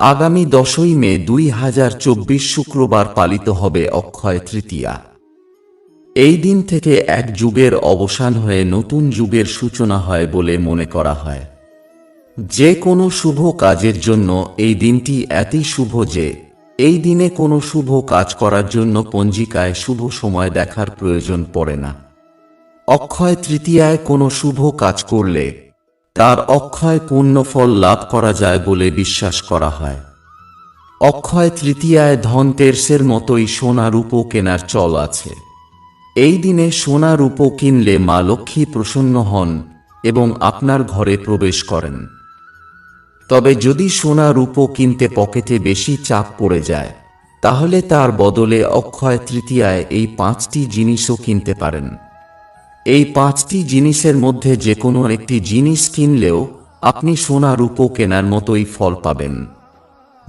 আগামী দশই মে দুই হাজার চব্বিশ শুক্রবার পালিত হবে অক্ষয় তৃতীয়া। এই দিন থেকে এক যুগের অবসান হয়ে নতুন যুগের সূচনা হয় বলে মনে করা হয়। যে কোনো শুভ কাজের জন্য এই দিনটি এতই শুভ যে, এই দিনে কোনো শুভ কাজ করার জন্য পঞ্জিকায় শুভ সময় দেখার প্রয়োজন পড়ে না। অক্ষয় তৃতীয়ায় কোনো শুভ কাজ করলে তার অক্ষয় পূর্ণ ফল লাভ করা যায় বলে বিশ্বাস করা হয়। অক্ষয় তৃতীয়ায় ধনতেরসের মতোই সোনা রূপো কেনার চল আছে। এই দিনে সোনা রূপো কিনলে মা লক্ষ্মী প্রসন্ন হন এবং আপনার ঘরে প্রবেশ করেন। তবে যদি সোনা রূপো কিনতে পকেটে বেশি চাপ পড়ে যায়, তাহলে তার বদলে অক্ষয় তৃতীয়ায় এই পাঁচটি জিনিসও কিনতে পারেন। এই পাঁচটি জিনিসের মধ্যে যে কোনো একটি জিনিস কিনলেও আপনি সোনা রূপো কেনার মতোই ফল পাবেন।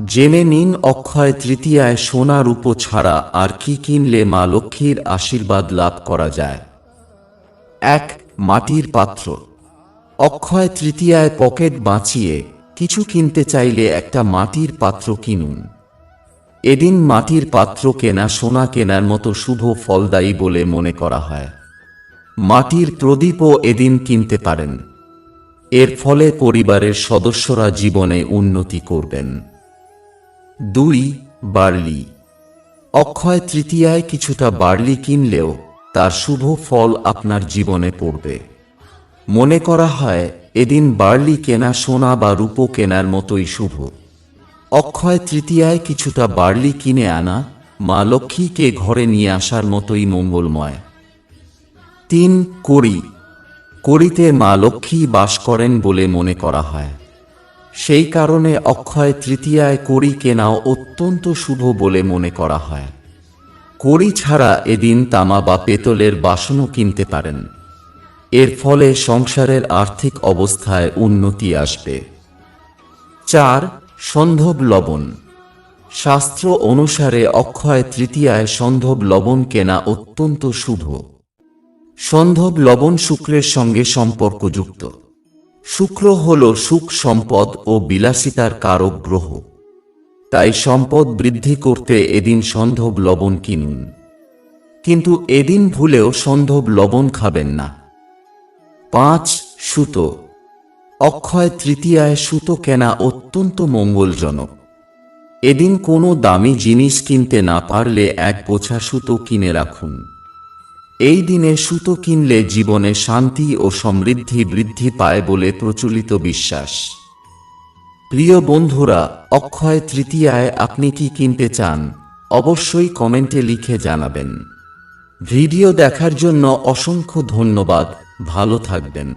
জেনে নিন অক্ষয় তৃতীয়ায় সোনা রূপো ছাড়া আর কি কিনলে মা লক্ষ্মীর আশীর্বাদ লাভ করা যায়। এক, মাটির পাত্র। অক্ষয় তৃতীয়ায় পকেট বাঁচিয়ে কিছু কিনতে চাইলে একটা মাটির পাত্র কিনুন। এদিন মাটির পাত্র কেনা, সোনা কেনার মতো শুভ ফলদায়ী বলে মনে করা হয়। মাটির প্রদীপও এদিন কিনতে পারেন। এর ফলে পরিবারের সদস্যরা জীবনে উন্নতি করবেন। দুই, বার্লি। অক্ষয় তৃতীয়ায় কিছুটা বার্লি কিনলেও তার শুভ ফল আপনার জীবনে পড়বে। মনে করা হয়, এদিন বার্লি কেনা সোনা বা রূপো কেনার মতোই শুভ। অক্ষয় তৃতীয়ায় কিছুটা বার্লি কিনে আনা মা লক্ষ্মীকে ঘরে নিয়ে আসার মতোই মঙ্গলময়। তিন কড়ি। কড়িতে মা লক্ষ্মী বাস করেন বলে মনে করা হয়। সেই কারণে অক্ষয় তৃতীয়ায় কড়ি কেনাও অত্যন্ত শুভ বলে মনে করা হয়। কড়ি ছাড়া এদিন তামা বা পেতলের বাসনও কিনতে পারেন। এর ফলে সংসারের আর্থিক অবস্থায় উন্নতি আসবে। চার, সন্ধব লবণ। শাস্ত্র অনুসারে অক্ষয় তৃতীয়ায় সন্ধব লবণ কেনা অত্যন্ত শুভ। সন্ধব লবণ শুক্রের সঙ্গে সম্পর্কযুক্ত। শুক্র হল সুখ সম্পদ ও বিলাসিতার কারক গ্রহ। তাই সম্পদ বৃদ্ধি করতে এদিন সন্ধব লবণ কিনুন। কিন্তু এদিন ভুলেও সন্ধব লবণ খাবেন না। পাঁচ, সুতো। অক্ষয় তৃতীয়ায় সুতো কেনা অত্যন্ত মঙ্গলজনক। এদিন কোনো দামি জিনিস কিনতে না পারলে এক পোছা সুতো কিনে রাখুন। এই দিনে সুতো কিনলে জীবনে শান্তি ও সমৃদ্ধি বৃদ্ধি পায় বলে প্রচলিত বিশ্বাস। প্রিয় বন্ধুরা, অক্ষয় তৃতীয়ায় আপনি কি কিনতে চান? অবশ্যই কমেন্টে লিখে জানাবেন। ভিডিও দেখার জন্য অসংখ্য ধন্যবাদ, ভালো থাকবেন।